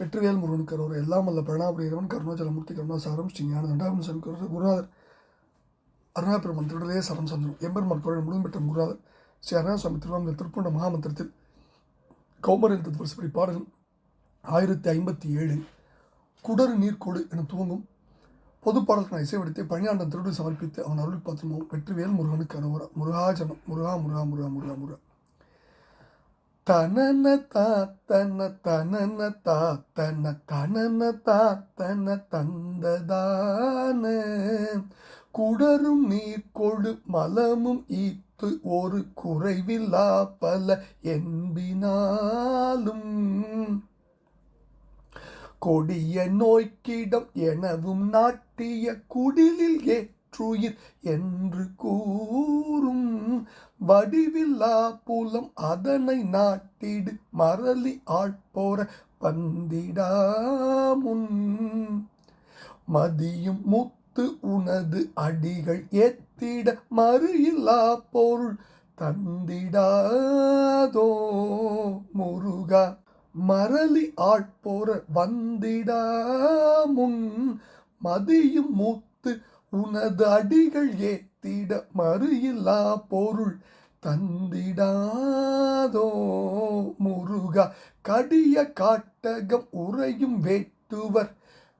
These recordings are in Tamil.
வெற்றிவேல் முருகன் கரூர் எல்லாம் அல்ல. பிரணாபுரியவன் கருணாச்சலமூர்த்தி கருணாசாரம் ஸ்ரீ ஞான தண்டாபன் சங்கர் குருநாதர். அருணாபெருமன் திருடலே சரம் சந்திரம் எம்பெருமான் கோழன் முழுவதும் பெற்ற குருநாதர். ஸ்ரீ அருணாசுவாமி திருவாங்க திருப்பூண்ட மகாமந்திரத்தில் கௌமரன் தத்துவசப்படி பாடல் ஆயிரத்தி ஐம்பத்தி ஏழு குடறு நீர்க்கோடு என துவங்கும் பொது பாடலுக்கு நான் இசைவெடுத்து பணியாண்டன் திருடு சமர்ப்பித்து அவன் அருள் பாத்திரமும் வெற்றிவேல் முருகனுக்கு அனுவரா முருகாஜனம் முருகா முருகா முருகா முருகா முருகா. தனன தாத்தன தனன தாத்தன தனன தாத்தன தந்ததான குடரும் நீர் கொழு மலமும் ஈத்து ஒரு குறைவில்லா பல என்பினாலும். கொடிய நோய்க்கிடம் எனவும் நாட்டிய குடிலில் ஏ மற்றுயிர் என்று கூறும். வடிவில்லா புலம் அதனை நாட்டிடு. மரளி ஆட்போற பந்திடாமுன் மதியும் முத்து உனது அடிகள் ஏத்திட மறு பொருள் தந்திடாதோ முருகா. மரளி ஆட்போற வந்திடாமுன் மதியும் மூத்து உனது அடிகள் ஏத்திட மறு பொருள் தந்திடாதோ முருகா. கடிய காட்டகம் உறையும் வேட்டுவர்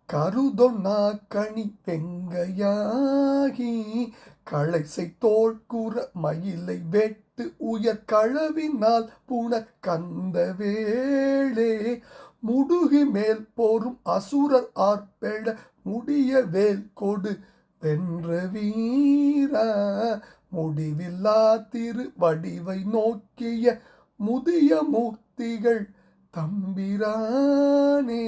கருதொன்னா கணி வெங்கையாகி களைசை தோல் கூற மயிலை வெட்டு உயர் களவினால் புன கந்த வேளே. முடுகி மேல் போரும் அசுரர் ஆர்ப்பெழ முடிய வேல் கொடு தென்ற வீரா முடிவில்லா திரு வடிவை நோக்கிய முதிய மூர்த்திகள் தம்பிரானே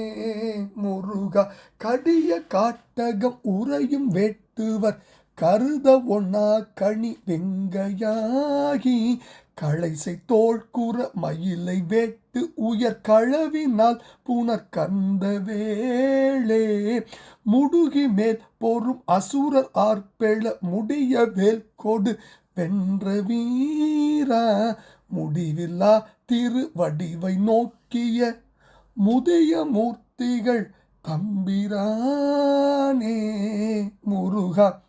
முருகா கடிய காட்டகம் உறையும் வெட்டுவர் கருத ஒன்னா கனி வெங்கையாகி களைசை தோல் கூற மயிலை வெட்டு உயர் கழவினால் புனர் கந்த வேளே. முடுகி மேல் போரும் அசுரர் ஆர்ப்பெழ முடிய வேல் கொடு வென்ற வீரா. முடிவில்லா திரு வடிவை நோக்கிய முதிய மூர்த்திகள் தம்பிரானே. முருகா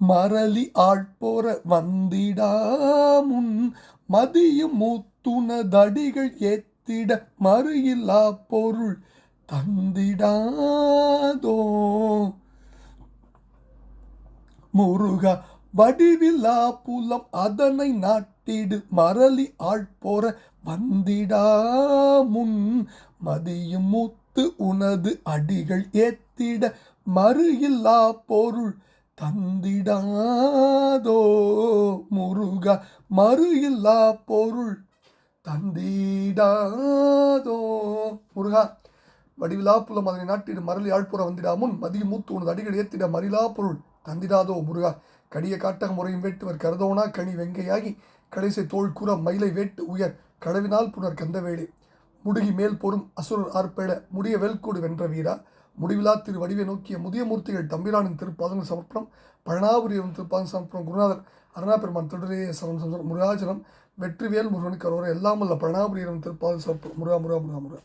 மரளி ஆழ்போர வந்திடாமுன் மதியும் மூத்துனதடிகள் ஏத்திட மறு இல்லா பொருள் தந்திடாதோ? முருக வடிவில்லா புலம் அதனை நாட்டிடு மரளி ஆழ்போர வந்திடாமுன் மதியும் மூத்து உனது அடிகள் ஏத்திட மறு இல்லா பொருள் தந்திடாதோ முருகா மறு இல்லா பொருள் தந்திடாதோ முருகா. வடிவிலா புலம் அதனை நாட்டிட மரளி ஆழ்புற வந்திடாமுன் மதியம் மூத்து உனது அடிகள் ஏத்திட மறிலா பொருள் தந்திடாதோ முருகா. கடிய காட்டக முறையும் வேட்டுவர் கருதோனா கனி வெங்கையாகி கடைசி தோல் கூற மயிலை வேட்டு உயர் கடவினால் புனர் கந்தவேளே முடுகி மேல் பொறும் அசுரர் ஆர்ப்பேட முடிய வெல்கூடு வென்ற வீரா. முடிவிலா திரு வடிவை நோக்கிய முதிய மூர்த்திகள் தம்பிரானின் திருப்பாதங்கள் சமர்ப்பணம் பழனாபுரியம் திருப்பாதம் சமர்ப்பணம் குருநாதர் அருணா பெருமான் தொடரே சரம் சமரம் வெற்றிவேல் முருகனுக்கு அரோர எல்லாம் வல்ல பழனாபுரியம் திருப்பாதம் சமர்ப்பணம். முருகா முருகா முருகா முருகா.